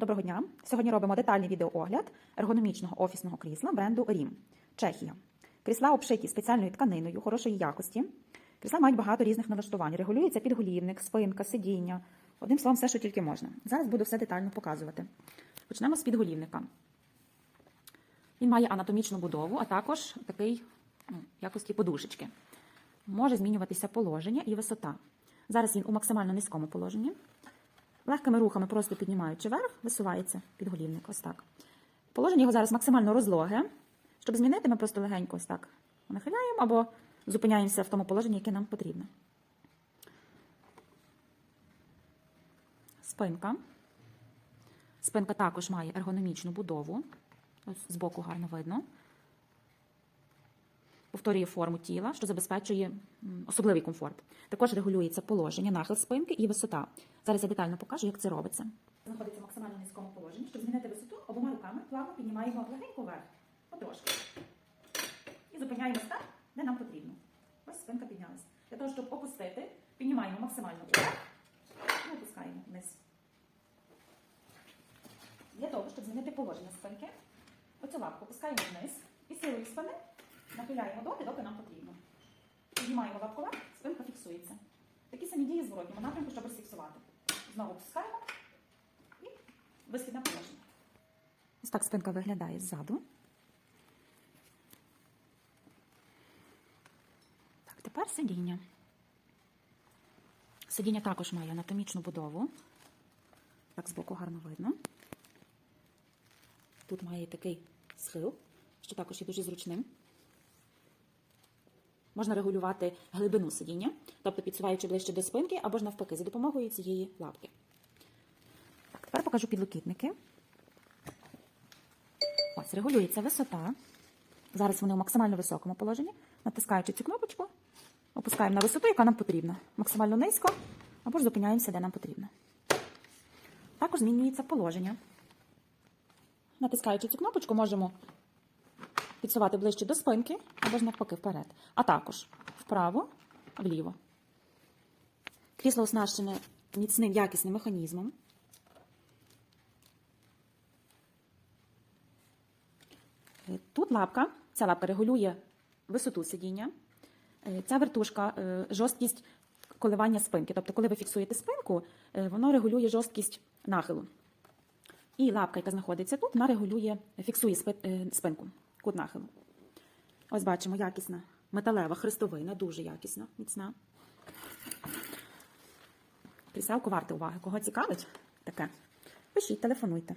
Доброго дня! Сьогодні робимо детальний відеоогляд ергономічного офісного крісла бренду Рім, Чехія. Крісла обшиті спеціальною тканиною хорошої якості. Крісла мають багато різних налаштувань. Регулюється підголівник, спинка, сидіння. Одним словом, все, що тільки можна. Зараз буду все детально показувати. Почнемо з підголівника. Він має анатомічну будову, а також такий ну, якості подушечки. Може змінюватися положення і висота. Зараз він у максимально низькому положенні. Легкими рухами, просто піднімаючи вверх, висувається підголівник. Ось так. Положення його зараз максимально розлоге. Щоб змінити, ми просто легенько ось так нахиляємо або зупиняємося в тому положенні, яке нам потрібно. Спинка. Спинка також має ергономічну будову. Ось збоку гарно видно. Повторює форму тіла, що забезпечує особливий комфорт. Також регулюється положення, нахил спинки і висота. Зараз я детально покажу, як це робиться. Знаходиться в максимально низькому положенні. Щоб змінити висоту, обома руками плавно піднімаємо легенько вверх, потрошки. І зупиняємось там, де нам потрібно. Ось спинка піднялась. Для того, щоб опустити, піднімаємо максимально вверх і опускаємо вниз. Для того, щоб змінити положення спинки, оцю лапку опускаємо вниз і силою спини нахиляємо доти, доки нам потрібно. Піднімаємо лапку вверх, спинка фіксується. Такі самі дії в зворотньому напрямку, щоб розфіксувати. Знову опускаємо і висхідне положення. Ось так спинка виглядає ззаду. Так, тепер сидіння. Сидіння також має анатомічну будову. Так, збоку гарно видно. Тут має такий схил, що також є дуже зручним. Можна регулювати глибину сидіння, тобто підсуваючи ближче до спинки, або ж навпаки, за допомогою цієї лапки. Так, тепер покажу підлокітники. Ось, регулюється висота. Зараз вони у максимально високому положенні. Натискаючи цю кнопочку, опускаємо на висоту, яка нам потрібна. Максимально низько, або ж зупиняємося, де нам потрібно. Також змінюється положення. Натискаючи цю кнопочку, можемо підсувати ближче до спинки або ж навпаки вперед. А також вправо, вліво. Крісло оснащене міцним якісним механізмом. Е, Тут лапка, ця лапка регулює висоту сидіння. Е, Ця вертушка е, жорсткість коливання спинки. Тобто, коли ви фіксуєте спинку, воно регулює жорсткість нахилу. І лапка, яка знаходиться тут, вона регулює, фіксує спинку, кут нахилу. Ось бачимо, якісна металева хрестовина, дуже якісна, міцна. Кріселку варте уваги. Кого цікавить таке? Пишіть, телефонуйте.